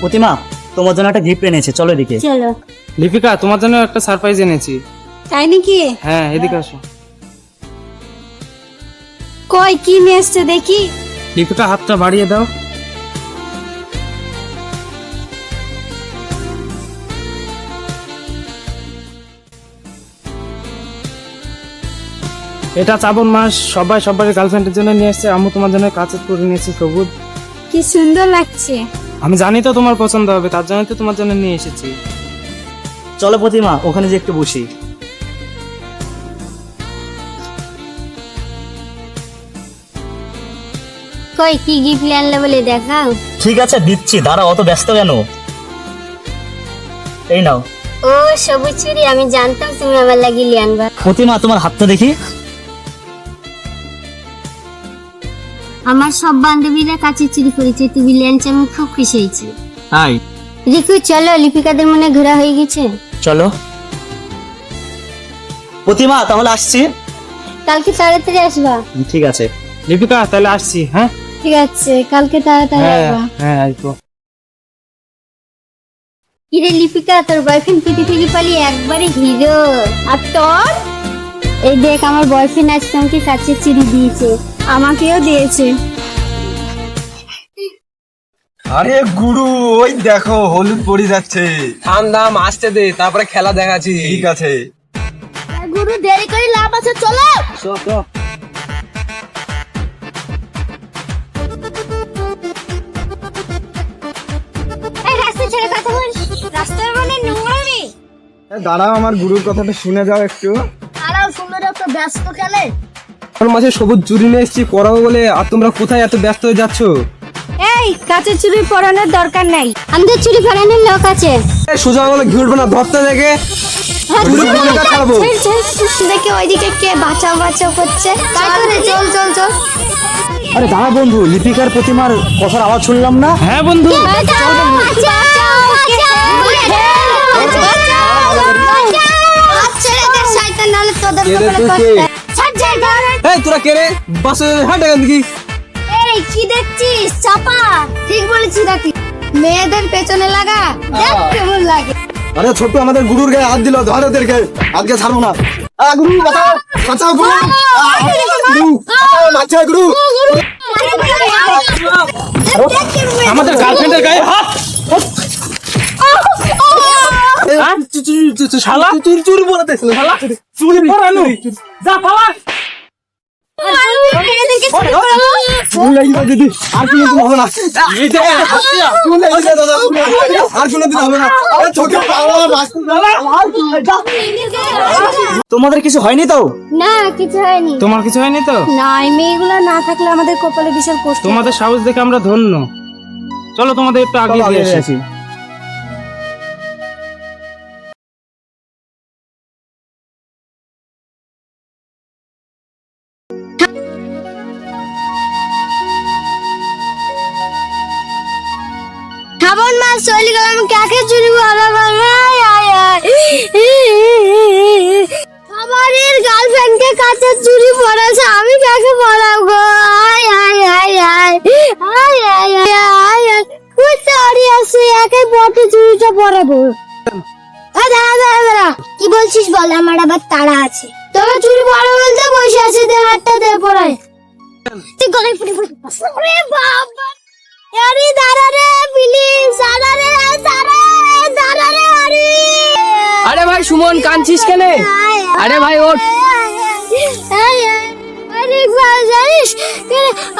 প্রতিমা তোমার জন্য একটা গিফট এনেছে চলো এদিকে। চলো। লিপিকা তোমার জন্য একটা সারপ্রাইজ এনেছি। তাই নাকি? হ্যাঁ এদিকে আসো। কই কি নিয়ে এসছো দেখি? লিপিকা হাতটা বাড়িয়ে দাও। এটা শ্রাবণ মাস সবাই সবার গার্লফ্রেন্ডের জন্য নিয়ে এসেছে। আমি তোমার জন্য কাছে করে নিয়েছি সবুজ। কি সুন্দর লাগছে। আমি জানি তো তোমার পছন্দ হবে তার জন্য তো তোমার জন্য নিয়ে এসেছি। চলো প্রতিমা ওখানে যে একটু বসি। কই কি গিফট আনলে বলে দেখাও? ঠিক আছে দিচ্ছি দাঁড়া অত ব্যস্ত কেন? এই নাও। ও সবুজ চুরি আমি জানতাম তুমি আমার লাগি আনবা। প্রতিমা তোমার হাতটা দেখি। আমার সব বান্ধবীরা কাছে চুরি করেছে তুমি লেনছে আমি খুব খুশি হয়েছি। তাই? রিকু চলো লিপিকাদের মনে ঘোরা হয়ে গেছে। চলো। প্রতিমা তাহলে আসছি। কালকে তাড়াতাড়ি আসবা। ঠিক আছে। লিপিকা তাহলে আসছি হ্যাঁ? ঠিক আছে কালকে তাড়াতাড়ি হ্যাঁ আসবা। হ্যাঁ আসব। কিরে লিপিকা তোর বয়ফ্রেন্ড পিটি থেকে পালিয়ে একবারে হিরো আর তোর? এই দেখ আমার বয়ফ্রেন্ড আজ তোমাকে কাছে চিড়ি দিয়েছে। আমাকেও দিয়েছে। আরে গুরু ওই দেখো হলুদ পড়ে যাচ্ছে। থাম দাম আসতে দে তারপরে খেলা দেখাচ্ছি। ঠিক আছে। গুরু দেরি করে লাভ আছে চলো। এই রাস্তা ছেড়ে কথা বল। রাস্তার মানে দাঁড়াও আমার গুরুর কথাটা শুনে যাও একটু। তারাও সুন্দর তো ব্যস্ত খেলে। তোর মাঝে সবুজ চুরি নিয়ে এসেছি পড়াবো বলে। আর তোমরা কোথায় এত ব্যস্ত হয়ে যাচ্ছ? এই কাছে চুরি পরানোর দরকার নাই। আমাদের চুরি পরানোর লোক আছে। এই সোজা বলে ঘি উঠবে না ধরতে দেখে। চুরি দেখে ওইদিকে কে বাঁচাও বাঁচাও করছে। তাড়াতাড়ি চল চল চল আরে দাঁড়া বন্ধু লিপিকার প্রতিমার কথার আওয়াজ শুনলাম না? হ্যাঁ বন্ধু। কে? এই তোরা কে রে? বাস হাঁটে কেন দেখি এই কি দেখছিস? চাপা। ঠিক বলেছি নাকি? মেয়েদের পেছনে লাগা দেখ কেমন লাগে। আরে ছোট্ট আমাদের গুরুর গায়ে হাত দিল ধর ওদেরকে। আজকে ছাড়বো না। আ, গুরু বাঁচাও বাঁচাও গুরু। গুরু বাঁচাও, গুরু। আমাদের গার্লফ্রেন্ডের গায়ে হাত? শালা? চুরি চুরি বলাতে শালা? চুরি পরানো? যা পালা। আর কোনো দিন হবে না চুরি লাগিয়ে দাও, দাদা, আর কোনো দিন হবে না চোখে পাওয়া বাঁচতে দাও। তোমাদের কিছু হয়নি তো? না কিছু হয়নি। তোমার কিছু হয়নি তো? না এই মেয়েগুলো না থাকলে আমাদের কপালে বিশাল কষ্ট। তোমাদের সাহস দেখে আমরা ধন্য। চলো তোমাদের একটু আগে দিয়ে আগে কাকে চুরি আয়। আমাদের গার্লফ্রেন্ডকে কাছে চুরি পড়াছে আমি কাকে পড়াবো আয় আয় আয় আয়। আয় আয় আয় আয় আয়। তাড়ি আছে একাই বটে চুরিটা পড়াবো দাঁড়া দাঁড়া দাঁড়া। কি বলছিস বল? আমার আবার তাড়া আছে। তোরা চুরি পড়াবো বলতে বসে আছে দে হাতটা দে পড়ায়। তুই গলায় ফুটে ফুটে। বাবা। সুমন কাঁদছিস কেন? আরে ভাই ওঠ।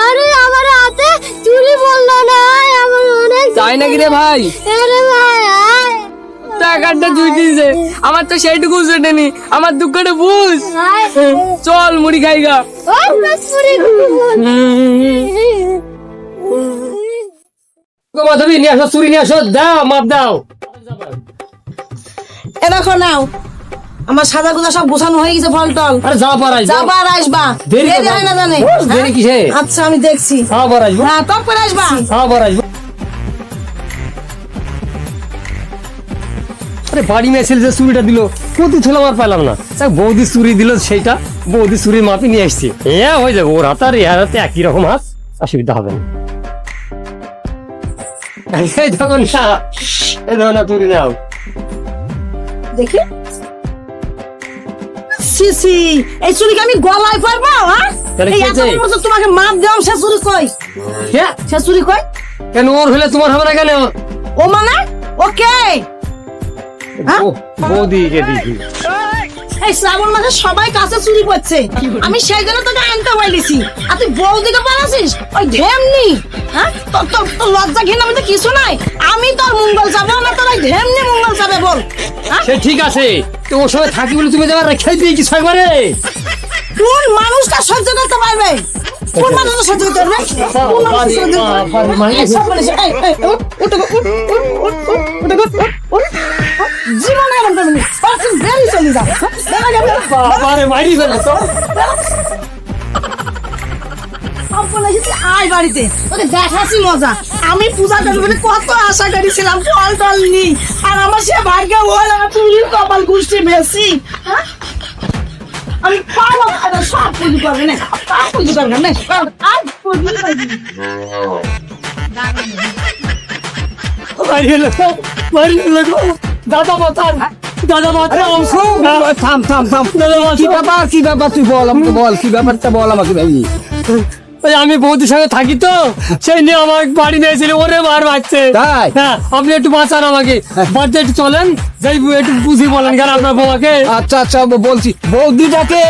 আরে আমার হাতে চুরি বলল না আমার অনেক তাই নাকি রে ভাই? আরে ভাই টাকাটা তুই দিয়েছে আমার তো সেইটুকু জেটেনি আমার দুঃখটা বুঝ। চল মুড়ি ঘুমোন। মাধবী নিয়ে আসো চুরি নিয়ে আসো। দাও মাপ দাও। এ দেখো নাও। আমার সাদা গুলো সব গোছানো হয়ে গেছে ফল টল। আরে যাও পর আসব যাবার আসবা দেরি হয় না জানে। দেরি কিসে? আচ্ছা আমি দেখছি। যাও পর আসব হ্যাঁ আসবা। যাও পর আসব আরে বাড়ি মেসেল যে চুরিটা দিল প্রতি ছিল আমার পেলাম না। যাক বৌদি চুরি দিল সেইটা বৌদি চুরির মাপি নিয়ে আসছি। হ্যাঁ হয়ে যাবে ওর হাত আর এর হাতে একই রকম হাত অসুবিধা হবে না। এই না এই ধরো না তুলি নাও। দেখি। সি এই চুরিকে আমি গলায় পারব হ্যাঁ? এই এত? বড় তো তোমাকে মাপ দেওয়াম সে চুরি কই? হ্যাঁ সে চুরি কই? কেন ওর হলে তোমার হবে না কেন? ও মানে? ওকে? ও, বৌদিকে দেখি এই শ্রাবণ মাসে সবাই কাছে চুরি করছে আমি সেই জন্য তোকে আনতে পারিছি আর তুই বউ দিকে ওই ঢেমনি হ্যাঁ তোর তোর লজ্জা আমি তো কিছু নাই আমি তোর মঙ্গল যাব না তোর ওই ঢেমনি মঙ্গল যাবে বল সে ঠিক আছে তো ওর থাকি বলে তুমি যাবার রেখে দিয়ে কিছু একবারে কোন মানুষটা সহ্য করতে পারবে কোন মানুষ সহ্য করতে পারবে জীবনে বাড়িতে ওকে দেখাচ্ছি মজা আমি পূজা করব কত আশা করেছিলাম জল জল নি আর আমার সে ভাগ্য হল তুমি কপাল গুষ্টি বেশি আমি সব পুজো করবে না সব পুজো করবে না আর পুজো করবে দাদা বাতান দাদা থাম থাম থাম। কি ব্যাপার কি ব্যাপার তুই বল আমাকে বল কি ব্যাপারটা বল আমাকে ভাই ওই আমি বৌদির সঙ্গে থাকি তো সেই নিয়ে আমার বাড়ি নিয়েছিল ওরে বার বাচ্চে। তাই? হ্যাঁ আপনি একটু বাঁচান আমাকে। বাড়িতে একটু চলেন। যাই একটু বুঝি বলেন কেন আপনার বউকে? আচ্ছা আচ্ছা বলছি। বৌদিটাকে?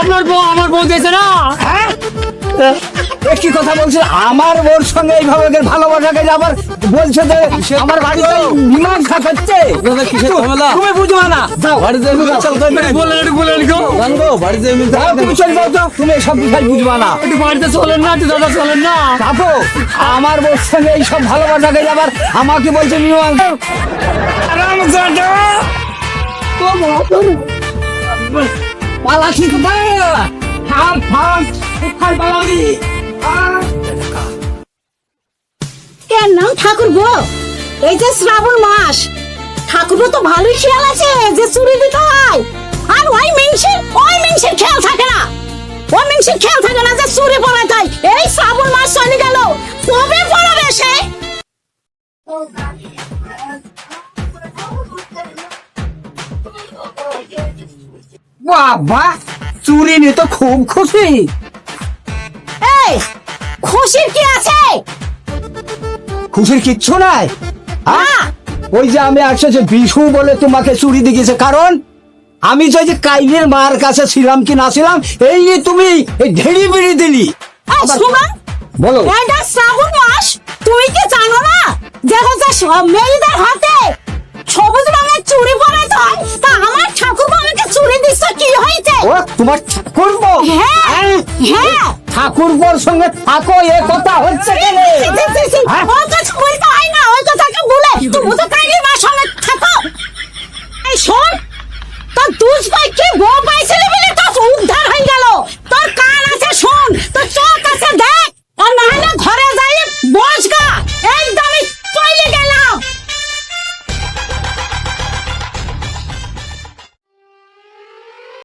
আপনার বউ আমার বউ দিয়েছে না? হ্যাঁ? কি কথা বলছিস আমার ওর সঙ্গে এইভাবে ভালোবাসাকে যে আবার বলছে যে আমার বাড়িতে বিমান খাচ্ছে তুমি বুঝবা না। যাও বাড়িতে বলেন একটু বলেন গো তুমি চলে যাও তো। তুমি এসব বিষয় বুঝবা না। একটু বাড়িতে চলেন না একটু দাদা চলেন না। যাব আমার ওর সঙ্গে এইসব ভালোবাসাকে যে আবার আমাকে বলছে বিমান পালাচ্ছি কোথায়? থাম থাম কোথায় পালাবি! এর নাম ঠাকুর গো। এই যে শ্রাবণ মাস ঠাকুর তো ভালোই খেয়াল আছে যে চুরি দিতে হয়। আর ওই মিনসির ওই মিনসির খেয়াল থাকে না। ওই মিনসির খেয়াল থাকে না যে চুরি পড়ায় তাই। এই শ্রাবণ মাস চলে গেল। কবে পড়াবে সে? বাবা চুরি নিয়ে তো খুব খুশি। এই খুশির কি আছে? খুশির কিচ্ছু নাই। হ্যাঁ। ওই যে আমি একশো যে বিশু বলে তোমাকে চুরি দিয়েছে কারণ আমি যে যে কাইলের মার কাছে ছিলাম কি না ছিলাম এই যে তুমি এই ঢেড়ি বিড়ি দিলি। বলো। এটা শ্রাবণ মাস তুমি কি জানো না? যে হচ্ছে মেয়েদের হাতে সবুজ রঙের চুড়ি পরাতে হয় ও তোমার ঠাকুরপো? হ্যাঁ, হ্যাঁ ঠাকুরপোর সঙ্গে থাকো এ কথা হচ্ছে কেন? হ্যাঁ? হয়? না ওই কথাকে বলে। তুমি তো কালী সঙ্গে থাকো। এই শোন তো দুজ ভাই কি বউ পাইছিল